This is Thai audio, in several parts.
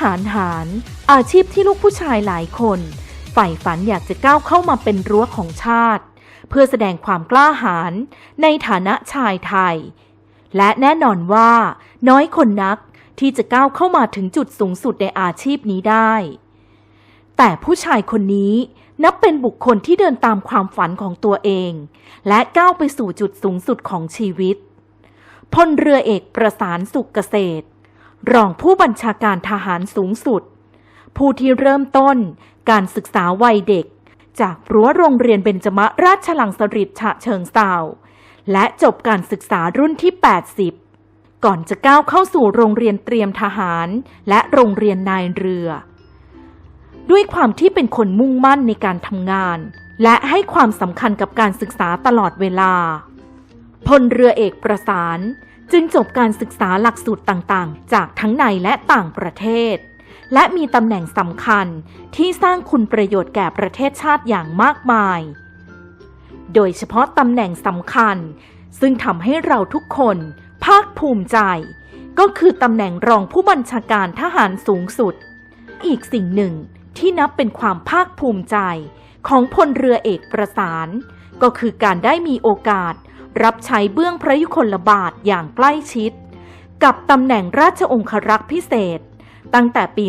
หารหาร อาชีพที่ลูกผู้ชายหลายคนใฝ่ฝันอยากจะก้าวเข้ามาเป็นรั้วของชาติ เพื่อแสดงความกล้าหาญในฐานะชายไทย และแน่นอนว่า น้อยคนนักที่จะก้าวเข้ามาถึงจุดสูงสุดในอาชีพนี้ได้ แต่ผู้ชายคนนี้นับเป็นบุคคลที่เดินตามความฝันของตัวเอง และก้าวไปสู่จุดสูงสุดของชีวิตพลเรือเอกประสานสุขเกษตร รองผู้บัญชาการทหารสูงสุด ผู้ที่เริ่มต้นการศึกษาวัยเด็ก จากรั้วโรงเรียนเบญจมราชลังสฤษดิ์ฉะเชิงเซาและจบการศึกษารุ่นที่ 80 ก่อนจะก้าวเข้าสู่โรงเรียนเตรียมทหารและโรงเรียนนายเรือ ด้วยความที่เป็นคนมุ่งมั่นในการทำงาน และให้ความสำคัญกับการศึกษาตลอดเวลาพลเรือเอกประสาน จึงจบการศึกษาหลักสูตรต่างๆ จากทั้งในและต่างประเทศ และมีตำแหน่งสำคัญที่สร้างคุณประโยชน์แก่ประเทศชาติอย่างมากมาย โดยเฉพาะตำแหน่งสำคัญ ซึ่งทำให้เราทุกคนภาคภูมิใจ ก็คือตำแหน่งรองผู้บัญชาการทหารสูงสุด อีกสิ่งหนึ่งที่นับเป็นความภาคภูมิใจของพลเรือเอกประสาน ก็คือการได้มีโอกาส รับใช้เบื้องพระยุคลบาทอย่างใกล้ชิด กับตำแหน่งราชองครักษ์พิเศษ ตั้งแต่ปี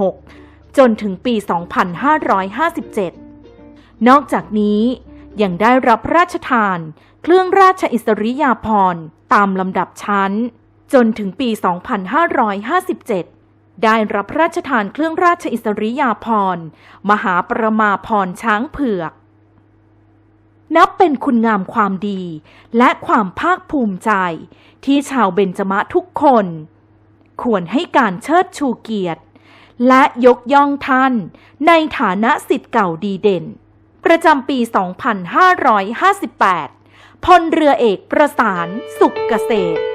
2546 จนถึงปี 2557 นอกจากนี้ยังได้รับพระราชทาน เครื่องราชอิสริยาภรณ์ตามลำดับชั้น จนถึงปี 2557 ได้รับพระราชทานเครื่องราชอิสริยาภรณ์มหาประมาพรณ์ช้างเผือก นับเป็นคุณงามความดี และความภาคภูมิใจ ที่ชาวเบญจมะทุกคน ควรให้การเชิดชูเกียรติ และยกย่องท่าน ในฐานะสิทธิ์เก่าดีเด่น ประจำปี 2558 พลเรือเอกประสานสุขเกษตร